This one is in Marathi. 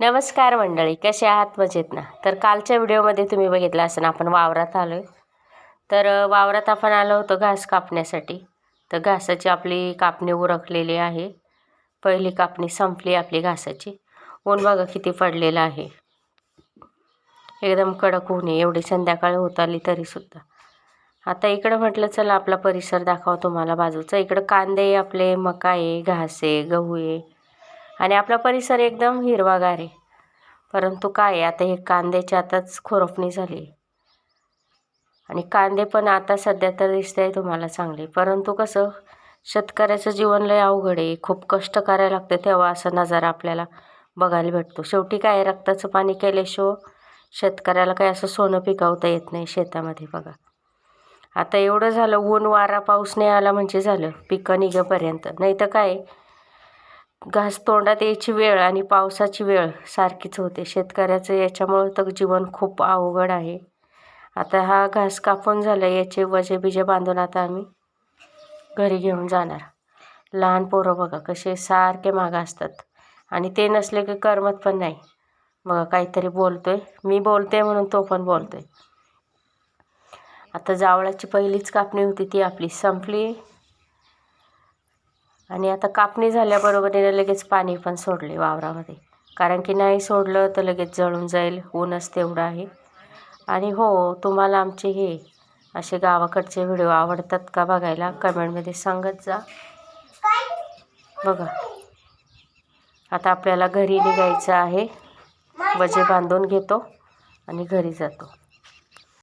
नमस्कार मंडळी कसे आहात? मजेत ना? तर कालच्या व्हिडिओमध्ये तुम्ही बघितलं असं आपण वावरात आलो आहे तर वावरात आपण आलो होतो घास कापण्यासाठी. तर घासाची आपली कापणी उरकलेली आहे. पहिली कापणी संपली आपली घासाची. ऊन बघा किती पडलेलं आहे. एकदम कडक ऊन आहे. एवढी संध्याकाळ होत आली तरीसुद्धा आता इकडं म्हटलं चला आपला परिसर दाखवा तुम्हाला बाजूचा. इकडं कांदे आहे आपले मका आहे घास आहे गहू आहे. आणि आपला परिसर एकदम हिरवागार आहे. परंतु काय आहे आता हे कांद्याची आताच खुरपणी झाली. आणि कांदे पण आता सध्या तर दिसत आहे तुम्हाला चांगले. परंतु कसं शेतकऱ्याचं जीवन लय अवघड आहे. खूप कष्ट करायला लागतं तेव्हा असा नजारा आपल्याला बघायला भेटतो. शेवटी काय आहे, रक्ताचं पाणी केल्याशिवाय शेतकऱ्याला काय असं सोनं पिकवता येत नाही शेतामध्ये बघा. आता एवढं झालं ऊन वारा पाऊस नाही आला म्हणजे झालं. पिकं निघेपर्यंत. नाही तर काय घास तोंडात यायची वेळ आणि पावसाची वेळ सारखीच होते. शेतकऱ्याचं याच्यामुळं तर जीवन खूप अवघड आहे. आता हा घास कापून झाला याचे वजे बिजे बांधून आता आम्ही घरी घेऊन जाणार. लहान पोरं बघा कसे सारखे मागं असतात. आणि ते नसले की करमत पण नाही. बघा काहीतरी बोलतोय. मी बोलते म्हणून तो पण बोलतोय. आता जावळाची पहिलीच कापणी होती ती आपली. संपली. आणि आता कापणी झाल्याबरोबरीने लगेच पाणी पण सोडले वावरामध्ये. कारण की नाही सोडलं तर लगेच जळून जाईल ऊनच तेवढं आहे. आणि हो तुम्हाला आमचे हे असे गावाकडचे व्हिडिओ आवडतात का बघायला? कमेंटमध्ये सांगत जा. बघा. आता आपल्याला घरी निघायचं आहे. वजे बांधून घेतो आणि घरी जातो.